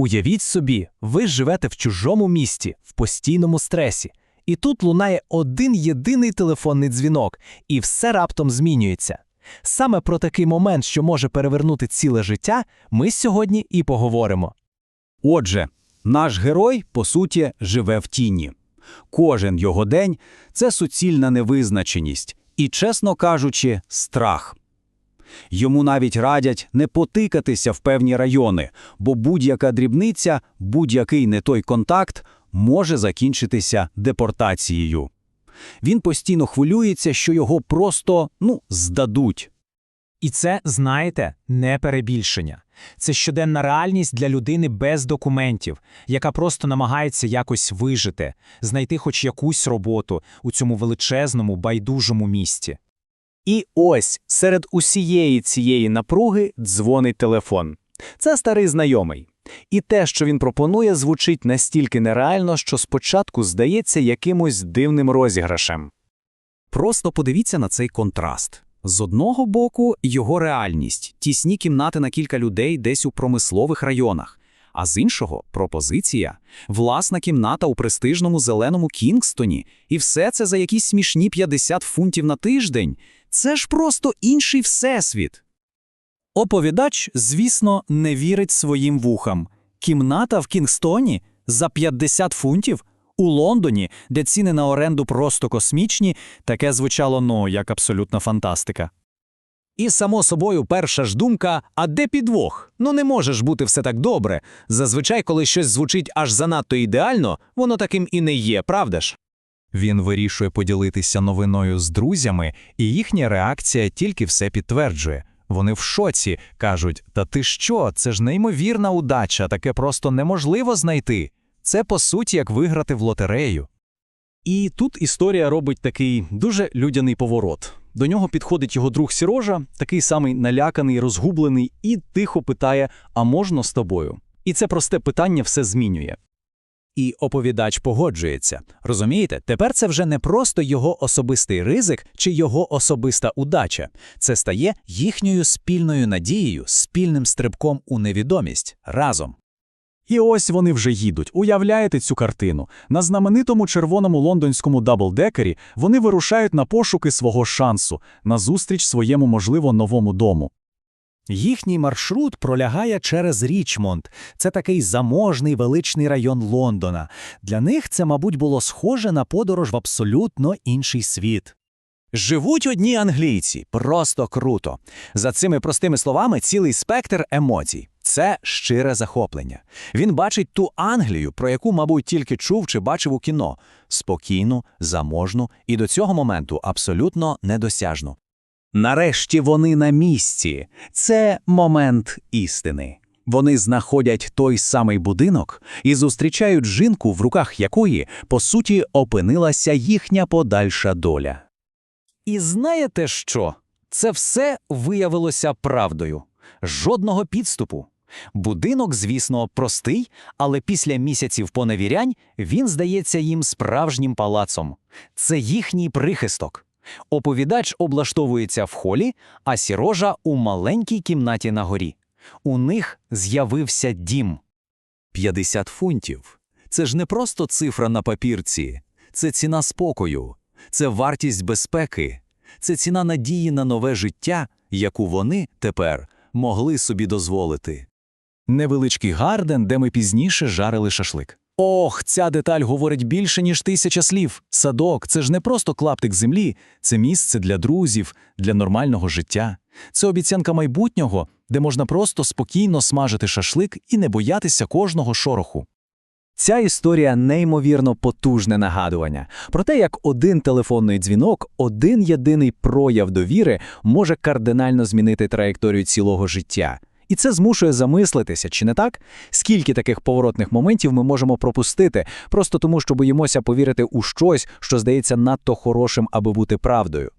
Уявіть собі, ви живете в чужому місті, в постійному стресі, і тут лунає один єдиний телефонний дзвінок, і все раптом змінюється. Саме про такий момент, що може перевернути ціле життя, ми сьогодні і поговоримо. Отже, наш герой, по суті, живе в тіні. Кожен його день це суцільна невизначеність і, чесно кажучи, страх. Йому навіть радять не потикатися в певні райони, бо будь-яка дрібниця, будь-який не той контакт може закінчитися депортацією. Він постійно хвилюється, що його просто, ну, здадуть. І це, знаєте, не перебільшення. Це щоденна реальність для людини без документів, яка просто намагається якось вижити, знайти хоч якусь роботу у цьому величезному, байдужому місті. І ось серед усієї цієї напруги дзвонить телефон. Це старий знайомий. І те, що він пропонує, звучить настільки нереально, що спочатку здається якимось дивним розіграшем. Просто подивіться на цей контраст. З одного боку, його реальність тісні кімнати на кілька людей десь у промислових районах, а з іншого пропозиція власна кімната у престижному зеленому Кінгстоні, і все це за якісь смішні 50 фунтів на тиждень. Це ж просто інший всесвіт. Оповідач, звісно, не вірить своїм вухам. Кімната в Кінгстоні за 50 фунтів? У Лондоні, де ціни на оренду просто космічні, таке звучало ну, як абсолютна фантастика. І, само собою, перша ж думка: а де підвох? Ну не може ж бути все так добре. Зазвичай, коли щось звучить аж занадто ідеально, воно таким і не є, правда ж? Він вирішує поділитися новиною з друзями, і їхня реакція тільки все підтверджує. Вони в шоці кажуть: Та ти що? Це ж неймовірна удача, таке просто неможливо знайти. Це по суті як виграти в лотерею. І тут історія робить такий дуже людяний поворот. До нього підходить його друг Сірожа, такий самий наляканий, розгублений, і тихо питає: А можна з тобою? І це просте питання все змінює. І оповідач погоджується. Розумієте, тепер це вже не просто його особистий ризик чи його особиста удача. Це стає їхньою спільною надією, спільним стрибком у невідомість разом. І ось вони вже їдуть. Уявляєте цю картину? На знаменитому червоному лондонському даблдекері вони вирушають на пошуки свого шансу, на зустріч своєму, можливо, новому дому. Їхній маршрут пролягає через Річмонд. Це такий заможний величний район Лондона. Для них це, мабуть, було схоже на подорож в абсолютно інший світ. Живуть одні англійці, просто круто. За цими простими словами цілий спектр емоцій. Це щире захоплення. Він бачить ту Англію, про яку, мабуть, тільки чув чи бачив у кіно спокійну, заможну і до цього моменту абсолютно недосяжну. Нарешті вони на місці. Це момент істини. Вони знаходять той самий будинок і зустрічають жінку, в руках якої, по суті, опинилася їхня подальша доля. І знаєте що? Це все виявилося правдою. Жодного підступу. Будинок, звісно, простий, але після місяців поневірянь він здається їм справжнім палацом. Це їхній прихисток. Оповідач облаштовується в холі, а сірожа у маленькій кімнаті на горі. У них з'явився дім. 50 фунтів. Це ж не просто цифра на папірці, це ціна спокою, це вартість безпеки, це ціна надії на нове життя, яку вони тепер могли собі дозволити. Невеличкий гарден, де ми пізніше жарили шашлик. Ох, ця деталь говорить більше, ніж тисяча слів. Садок це ж не просто клаптик землі, це місце для друзів, для нормального життя. Це обіцянка майбутнього, де можна просто спокійно смажити шашлик і не боятися кожного шороху. Ця історія неймовірно потужне нагадування про те, як один телефонний дзвінок, один єдиний прояв довіри може кардинально змінити траєкторію цілого життя. І це змушує замислитися, чи не так? Скільки таких поворотних моментів ми можемо пропустити, просто тому що боїмося повірити у щось, що здається надто хорошим, аби бути правдою.